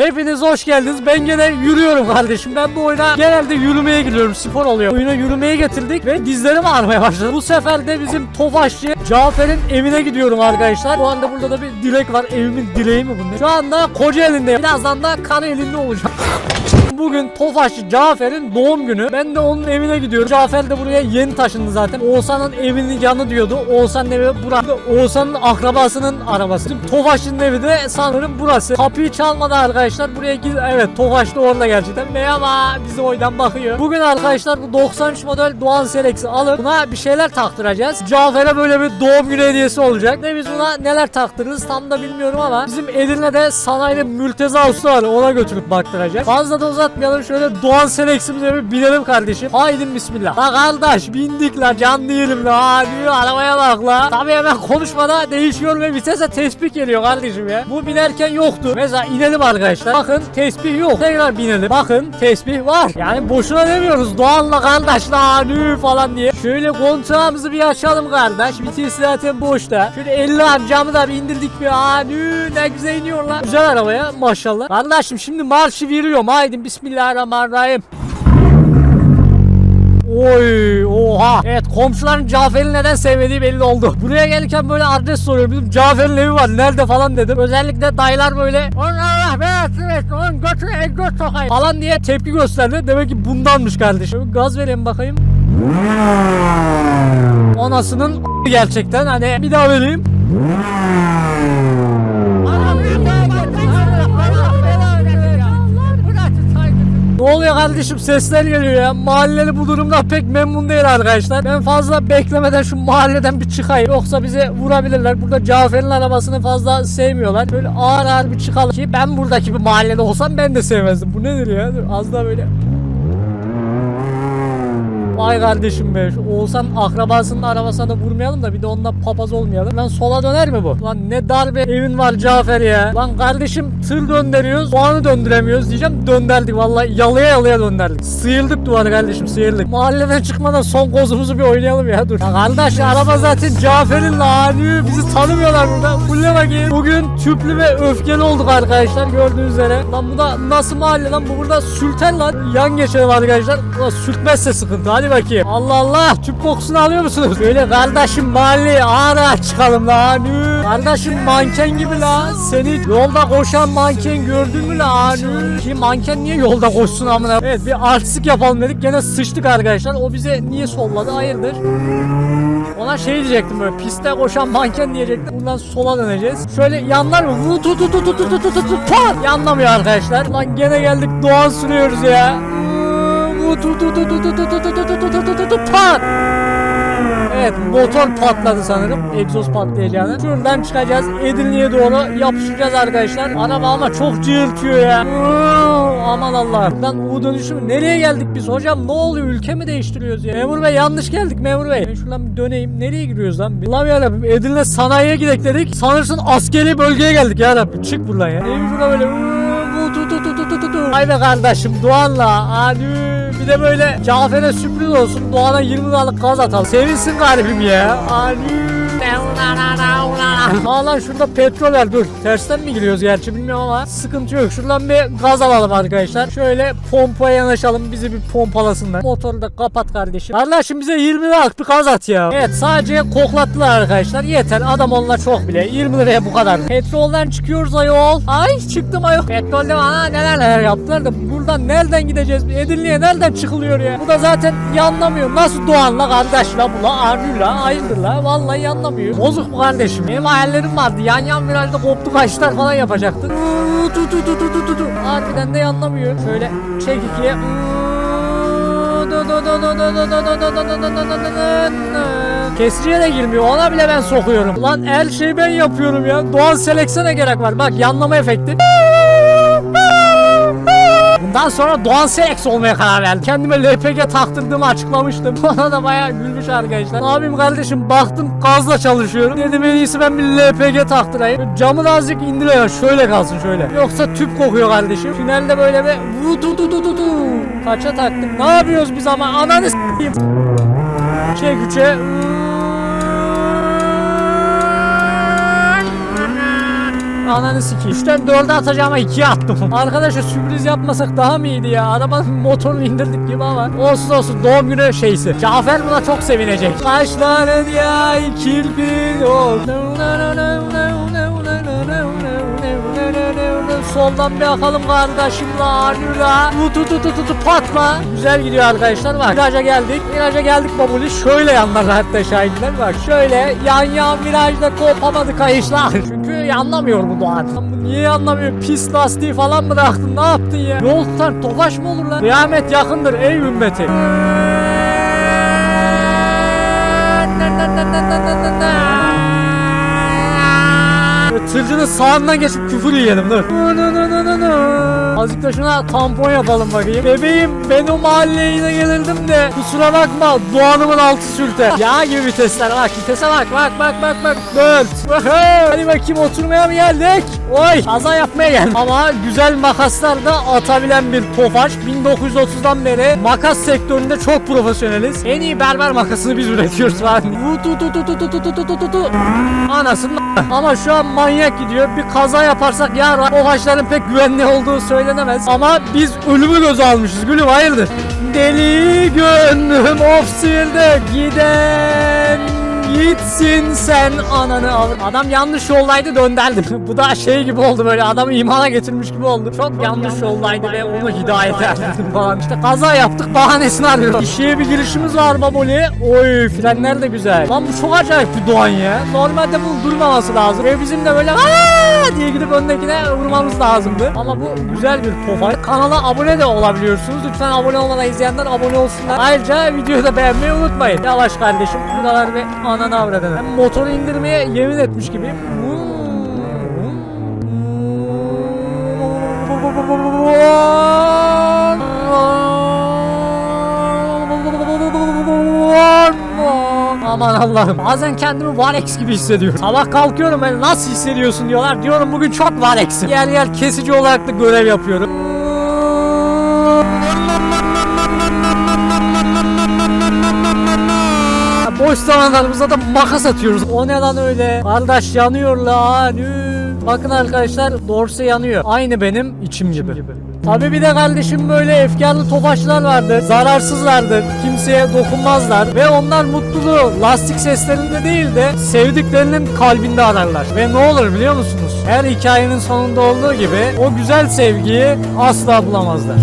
Hepiniz hoş geldiniz. Ben gene yürüyorum kardeşim. Ben bu oyuna genelde yürümeye gidiyorum. Spor oluyor. Oyuna yürümeye getirdik ve dizlerim ağrımaya başladı. Bu sefer de bizim Tofaşçı Cafer'in evine gidiyorum arkadaşlar. Bu anda burada da bir dilek var. Evimin dileği mi bunun? Şu anda Kocaeli'ndeyim. Birazdan da Karayeli'nde olacağım. Bugün Tofaşçı Cafer'in doğum günü. Ben de onun evine gidiyorum. Cafer de buraya yeni taşındı zaten. Oğuzhan'ın evinin yanı diyordu. Oğuzhan'ın evi burada. Oğuzhan'ın akrabasının arabası. Bizim Tofaşçı'nın evi de sanırım burası. Kapıyı çalmadı arkadaşlar. Buraya gidip evet Tofaş da orada gerçekten. Merhaba bizi oydan bakıyor. Bugün arkadaşlar bu 93 model Doğan Selex'i alıp buna bir şeyler taktıracağız. Cafer'e böyle bir doğum günü hediyesi olacak. Ne biz buna neler taktırırız tam da bilmiyorum ama bizim Edirne'de sanayide Mülteza Usta var. Ona götürüp baktıracak. Fazla da uzatmayalım. Şöyle Doğan Selex'imize bir binelim kardeşim. Haydi bismillah. La kardeş bindik la can değilim la. Diyor arabaya bak la. Tabii hemen konuşmada değişiyor ve vitese tespih geliyor kardeşim ya. Bu binerken yoktu. Mesela inelim arkadaşlar. Bakın tespih yok. Tekrar binelim. Bakın tespih var. Yani boşuna demiyoruz. Doğanla kardeş la falan diye. Şöyle kontağımızı bir açalım kardeş. Vites zaten boşta. Şöyle 50 amcamı da bir indirdik bir. Aa ne güzel iniyor lan. Güzel arabaya maşallah. Kardeşim şimdi marşı veriyorum. Haydi bismillahirrahmanirrahim. Oy oha. Evet komşuların Cafer'i neden sevmediği belli oldu. Buraya gelirken böyle adres soruyor. Bizim Cafer'in evi var. Nerede falan dedim. Özellikle dayılar böyle "On Allah belasını versin. On götür egzoz sokayım falan diye tepki gösterdi. Demek ki bundanmış kardeşim. Gaz vereyim bakayım. Anasının gerçekten hani bir daha vereyim. Oluyor kardeşim sesler geliyor ya. Mahalleli bu durumda pek memnun değil arkadaşlar. Ben fazla beklemeden şu mahalleden bir çıkayım. Yoksa bize vurabilirler. Burada Cafer'in arabasını fazla sevmiyorlar. Böyle ağır ağır bir çıkalım ki ben buradaki bir mahallede olsam ben de sevmezdim. Bu nedir ya? Az daha böyle Vay kardeşim be. Şu Oğuzhan akrabasının arabasına da vurmayalım da bir de onunla papaz olmayalım. Lan sola döner mi bu? Lan ne darbe evin var Cafer ya. Lan kardeşim tır döndürüyoruz. Puanı döndüremiyoruz diyeceğim. Döndürdük vallahi yalıya yalıya döndürdük. Sıyırdık duvarı kardeşim sıyırdık. Mahalleden çıkmadan son kozumuzu bir oynayalım ya dur. Ya kardeş araba zaten Cafer'in lani. Bizi tanımıyorlar burada. Fulle bakayım. Bugün tüplü ve öfkeli olduk arkadaşlar gördüğünüz üzere. Lan bu da nasıl mahalle lan? Bu burada sülten lan. Yan geçelim arkadaşlar. Ulan sürtmezse sıkıntı. Hadi Hadi bakayım. Allah Allah. Tüp kokusunu alıyor musunuz? Böyle kardeşim mahalle ağır çıkalım lan. Kardeşim manken gibi lan. Seni yolda koşan manken gördün mü lan? Ki manken niye yolda koşsun amına? Evet bir artistik yapalım dedik. Gene sıçtık arkadaşlar. O bize niye solladı? Hayırdır? Ona şey diyecektim böyle piste koşan manken diyecektim. Bundan sola döneceğiz. Şöyle yanlar mı? Tut tut tut tut tut tut tut. Yanlamıyor arkadaşlar. Lan gene geldik doğan sürüyoruz ya pat! Evet motor patladı sanırım. Egzoz patlayacağını. Şuradan çıkacağız. Edirne'ye doğru yapışacağız arkadaşlar. Araba ama çok cırtıyor ya. Aman Allah. Buradan U dönüşü mü? Nereye geldik biz hocam? Ne oluyor? Ülke mi değiştiriyoruz ya? Memur bey yanlış geldik memur bey. Ben şuradan bir döneyim. Nereye giriyoruz lan? Allah'ım yarabbim. Edirne sanayiye gidek dedik. Sanırsın askeri bölgeye geldik ya Rabbi. Çık buradan ya. Neymiş şurada böyle? Uuu, tu tu tu tu tu tu tu. Ay be kardeşim Doğan'la. Hadi. Bir de böyle Cafer'e sürpriz olsun. Doğan'a 20 liralık gaz atalım. Sevinsin garibim ya. Hadi. Aa şurada petrol var dur. Tersten mi giriyoruz gerçi bilmiyorum ama sıkıntı yok. Şuradan bir gaz alalım arkadaşlar. Şöyle pompaya yanaşalım bizi bir pompalasınlar. Motoru da kapat kardeşim. Kardeşim bize 20 liralık bir gaz at ya. Evet sadece koklattılar arkadaşlar. Yeter adam onunla çok bile. 20 liraya bu kadar. Petrolden çıkıyoruz ayol. Ay çıktım ayol. Petrolde bana neler neler yaptılar da buradan nereden gideceğiz? Edirne'ye nereden çıkılıyor ya? Bu da zaten yanlamıyor. Nasıl Doğan'la kardeş la bu la Arnül la hayırdır la. Vallahi yanlamıyor yapıyor. Bozuk mu kardeşim? Benim hayallerim vardı. Yan yan virajda koptu kaçlar falan yapacaktık. Tu tu tu tu tu tu. Harbiden de yanlamıyor. Şöyle çek ikiye. Kesriye de girmiyor. Ona bile ben sokuyorum. Lan her şeyi ben yapıyorum ya. Doğan seleksiyona gerek var. Bak yanlama efekti. Bundan sonra Doğan Selex olmaya karar verdim. Kendime LPG taktırdığımı açıklamıştım. Bana da bayağı gülmüş arkadaşlar. Yapayım kardeşim baktım gazla çalışıyorum. Dedim en iyisi ben bir LPG taktırayım. Camı da azıcık indiriyor. Şöyle kalsın şöyle. Yoksa tüp kokuyor kardeşim. Tünelde böyle bir vudu du du du du. Kaça taktık? Ne yapıyoruz biz ama? Ananı s**eyim. Çek üçe. Ananı sikeyim. 3'ten 4'e atacağıma 2'ye attım. Arkadaşlar sürpriz yapmasak daha mı iyiydi ya? Arabanın motorunu indirdik gibi ama. Olsun olsun doğum günü şeysi. Cafer buna çok sevinecek. Kaşların ya kirpin ol. Soldan bir akalım kardeşim la nüra. Tu tu tu tu tu tu patla. Güzel gidiyor arkadaşlar bak. Viraja geldik. Viraja geldik babuli. Şöyle yanlar hatta şahinler bak. Şöyle yan yan virajda kopamadı kayışlar. Çünkü yanlamıyor bu Doğan. Niye yanlamıyor? Pis lastiği falan mı bıraktın? Ne yaptın ya? Yol tutar tofaş mı olur lan? Kıyamet yakındır ey ümmeti. Sırcının sağından geçip küfür yiyelim dur. Azıcık da şuna tampon yapalım bakayım. Bebeğim ben o mahalleye yine gelirdim de kusura bakma doğanımın altı sürte. ya gibi vitesler bak vitese bak bak bak bak bak. Dört. Hadi bakayım oturmaya mı geldik? Oy kaza yapmaya geldim. Ama güzel makaslar da atabilen bir tofaş. 1930'dan beri makas sektöründe çok profesyoneliz. En iyi berber makasını biz üretiyoruz falan. Anasını Ama şu an manyak gidiyor. Bir kaza yaparsak ya tofaşların pek güvenli olduğu söylenir söylenemez. Ama biz ölümü göze almışız. Gülüm hayırdır? Deli gönlüm of silde giden Gitsin sen ananı al. Adam yanlış yoldaydı dönderdim. Bu da şey gibi oldu böyle adamı imana getirmiş gibi oldu. Çok yanlış yoldaydı ve onu hidayete erdirdim falan. İşte kaza yaptık bahanesini arıyor. İşe bir girişimiz var baboli. Oy frenler de güzel. Lan bu çok acayip bir doğan ya. Normalde bunun durmaması lazım. Ve bizim de böyle "Aa!" diye gidip öndekine vurmamız lazımdı. Ama bu güzel bir tofa. Kanala abone de olabiliyorsunuz. Lütfen abone olmadan izleyenler abone olsunlar. Ayrıca videoyu da beğenmeyi unutmayın. Yavaş kardeşim. Bu kadar ve ananı avradını. Ben motoru indirmeye yemin etmiş gibiyim. Aman Allah'ım. Bazen kendimi Varex gibi hissediyorum. Sabah kalkıyorum ben nasıl hissediyorsun diyorlar. Diyorum bugün çok Varex'im. Yer yer kesici olarak da görev yapıyorum. Boş zamanlarımızda da makas atıyoruz. O ne lan öyle? Kardeş yanıyor lan. Bakın arkadaşlar dorse yanıyor. Aynı benim içim gibi. Tabii bir de kardeşim böyle efkarlı tofaşlar vardır. Zararsızlardır. Kimseye dokunmazlar. Ve onlar mutluluğu lastik seslerinde değil de sevdiklerinin kalbinde ararlar. Ve ne olur biliyor musunuz? Her hikayenin sonunda olduğu gibi o güzel sevgiyi asla bulamazlar.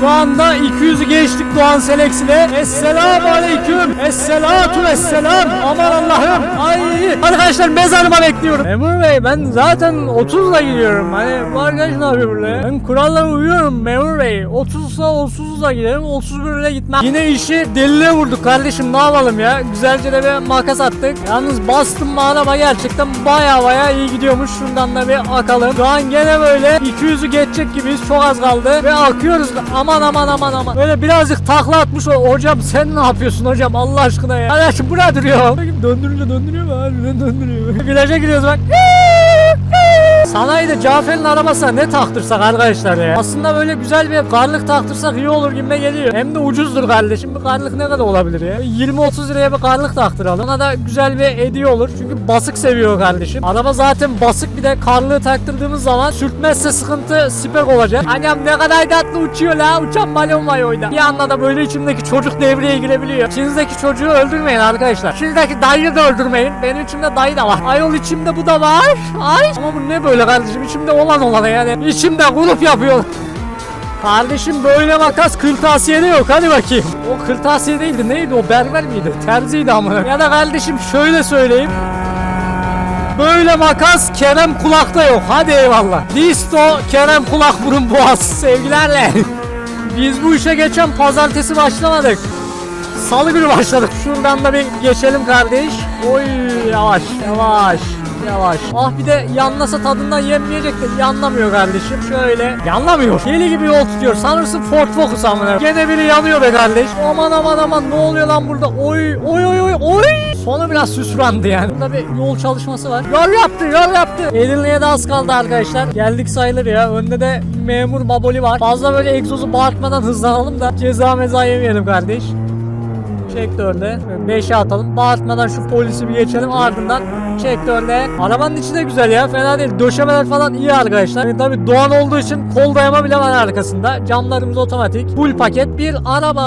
Şu anda 200'ü geçtik Doğan Selex ile. Esselamu aleyküm. Esselatu vesselam. Aman Allah'ım. Ay. Arkadaşlar mezarıma bekliyorum. Memur Bey ben zaten 30'la gidiyorum. Hani bu arkadaş ne yapıyor burada? Ben kurallara uyuyorum Memur Bey. 30'sa 30'la giderim. 31 ile gitmem. Yine işi delile vurduk kardeşim. Ne yapalım ya? Güzelce de bir makas attık. Yalnız bastım araba gerçekten baya baya iyi gidiyormuş. Şundan da bir akalım. Şu an gene böyle 200'ü geçecek gibiyiz. Çok az kaldı. Ve akıyoruz. Aman aman aman aman. Böyle birazcık takla atmış o. Hocam sen ne yapıyorsun hocam Allah aşkına ya. Kardeşim bu nedir ya? Bakayım döndürünce döndürüyor mu? Harbiden döndürüyor. Viraja giriyoruz bak. Sanayide Cafer'in arabasına ne taktırsak arkadaşlar ya. Aslında böyle güzel bir karlık taktırsak iyi olur gibime geliyor. Hem de ucuzdur kardeşim. Bir karlık ne kadar olabilir ya? 20-30 liraya bir karlık taktıralım. Ona da güzel bir hediye olur. Çünkü basık seviyor kardeşim. Araba zaten basık bir de karlığı taktırdığımız zaman sürtmezse sıkıntı spek olacak. Annem ne kadar tatlı uçuyor la. Uçan balon var oyunda. Bir anda da böyle içimdeki çocuk devreye girebiliyor. İçinizdeki çocuğu öldürmeyin arkadaşlar. İçinizdeki dayıyı da öldürmeyin. Benim içimde dayı da var. Ayol içimde bu da var. Ay. Ama bu ne böyle kardeşim? İçimde olan olan yani. İçimde grup yapıyor. Kardeşim böyle makas kırtasiyede yok hadi bakayım. O kırtasiye değildi neydi o berber miydi? Terziydi amına. Ya da kardeşim şöyle söyleyeyim. Böyle makas Kerem Kulak'ta yok. Hadi eyvallah. Disto Kerem Kulak burun boğaz. Sevgilerle. Biz bu işe geçen pazartesi başlamadık. Salı günü başladık. Şuradan da bir geçelim kardeş. Oy yavaş yavaş. Yavaş. Ah bir de yanlasa tadından yenmeyecek de yanlamıyor kardeşim. Şöyle yanlamıyor. Deli gibi yol tutuyor. Sanırsın Ford Focus amına. Gene biri yanıyor be kardeş. Aman aman aman ne oluyor lan burada? Oy oy oy oy oy. Sonu biraz süsrandı yani. Burada bir yol çalışması var. Yol yaptı yol yaptı. Edirne'ye de az kaldı arkadaşlar. Geldik sayılır ya. Önde de memur baboli var. Fazla böyle egzozu bağırtmadan hızlanalım da ceza meza yemeyelim kardeş. Çek dörde. 5'e atalım. Bağırtmadan şu polisi bir geçelim ardından sektörde. Arabanın içi de güzel ya. Fena değil. Döşemeler falan iyi arkadaşlar. Yani tabii Doğan olduğu için kol dayama bile var arkasında. Camlarımız otomatik. Full paket bir araba.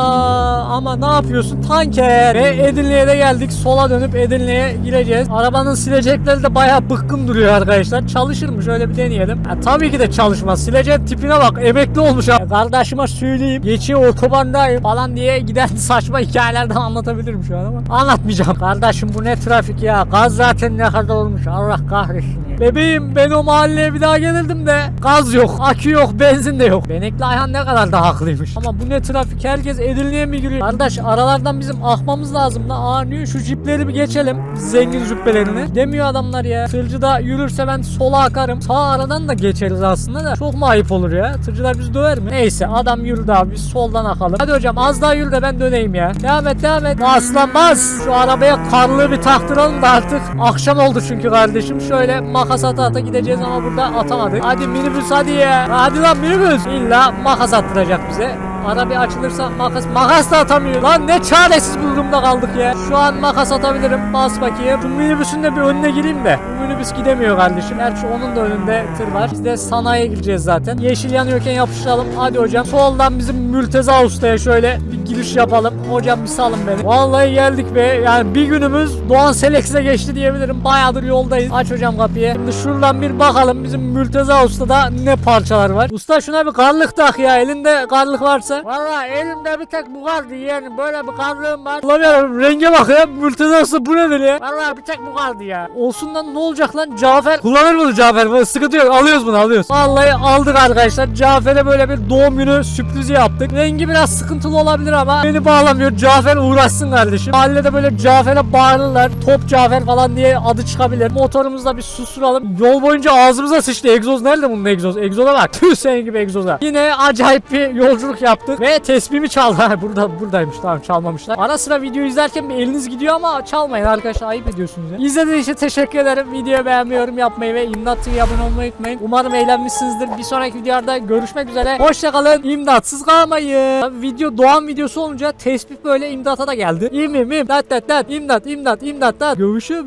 Ama ne yapıyorsun? Tanker. Ve Edirne'ye de geldik. Sola dönüp Edirne'ye gireceğiz. Arabanın silecekleri de bayağı bıkkın duruyor arkadaşlar. Çalışır mı? Şöyle bir deneyelim. Ha, tabii ki de çalışmaz. Silecek tipine bak. Emekli olmuş ha. Kardeşime söyleyeyim. Geçiyor otobandayım falan diye giden saçma hikayelerden anlatabilirim şu an ama. Anlatmayacağım. Kardeşim bu ne trafik ya. Gaz zaten ne kadar olmuş. Allah kahretsin ya. Bebeğim ben o mahalleye bir daha gelirdim de gaz yok, akü yok, benzin de yok. Benekli Ayhan ne kadar da haklıymış. Ama bu ne trafik herkes Edirne'ye mi giriyor? Kardeş aralardan bizim akmamız lazım da. Aa niye şu jipleri bir geçelim. Zengin jüppelerini. Demiyor adamlar ya. Tırcıda yürürse ben sola akarım. Sağ aradan da geçeriz aslında da. Çok mu ayıp olur ya? Tırcılar bizi döver mi? Neyse adam yürüdü abi biz soldan akalım. Hadi hocam az daha yürü de ben döneyim ya. Devam et devam et. Aslan. Şu arabaya karlığı bir taktıralım da artık akşam oldu çünkü kardeşim. Şöyle makas ata ata gideceğiz ama burada atamadık. Hadi minibüs hadi ya. Hadi lan minibüs. İlla makas attıracak bize. Araba açılırsa makas makas da atamıyor. Lan ne çaresiz bir durumda kaldık ya. Şu an makas atabilirim. Bas bakayım. Şu minibüsün de bir önüne gireyim de. Bu minibüs gidemiyor kardeşim. Gerçi onun da önünde tır var. Biz de sanayiye gireceğiz zaten. Yeşil yanıyorken yapıştıralım. Hadi hocam. Soldan bizim Mülteza Usta'ya şöyle bir giriş yapalım. Hocam bir salın beni. Vallahi geldik be. Yani bir günümüz Doğan Selex'e geçti diyebilirim. Bayağıdır yoldayız. Aç hocam kapıyı. Şimdi şuradan bir bakalım bizim Mülteza Usta'da ne parçalar var. Usta şuna bir karlık tak ya. Elinde karlık varsa. Vallahi elimde bir tek bu vardı yani. Böyle bir karlığım var. Ulan renge bak ya. Mülteza Usta bu nedir ya? Vallahi bir tek bu vardı ya. Olsun lan ne olacak lan? Cafer kullanır bunu Cafer. Böyle sıkıntı yok. Alıyoruz bunu alıyoruz. Vallahi aldık arkadaşlar. Cafer'e böyle bir doğum günü sürprizi yaptık. Rengi biraz sıkıntılı olabilir ama beni bağlamıyor. Cafer uğraşsın kardeşim. Mahallede böyle Cafer'e bağırırlar. Top Cafer falan diye adı çıkabilir. Motorumuzda bir susturalım. Yol boyunca ağzımıza sıçtı. Egzoz nerede bunun egzoz? Egzoza bak. Tüh senin gibi egzoza. Yine acayip bir yolculuk yaptık. Ve tesbihimi çaldı. Burada buradaymış. Tamam çalmamışlar. Ara sıra video izlerken bir eliniz gidiyor ama çalmayın arkadaşlar. Ayıp ediyorsunuz ya. İzlediğiniz için teşekkür ederim. Videoyu beğenmeyi, yorum yapmayı ve İmdat abone olmayı unutmayın. Umarım eğlenmişsinizdir. Bir sonraki videoda görüşmek üzere. Hoşçakalın. İmdatsız kalmayın. Tabii video doğan videosu olunca tespih böyle imdata da geldi. İm im im. Dat dat dat. İmdat imdat imdat dat. Görüşürüz.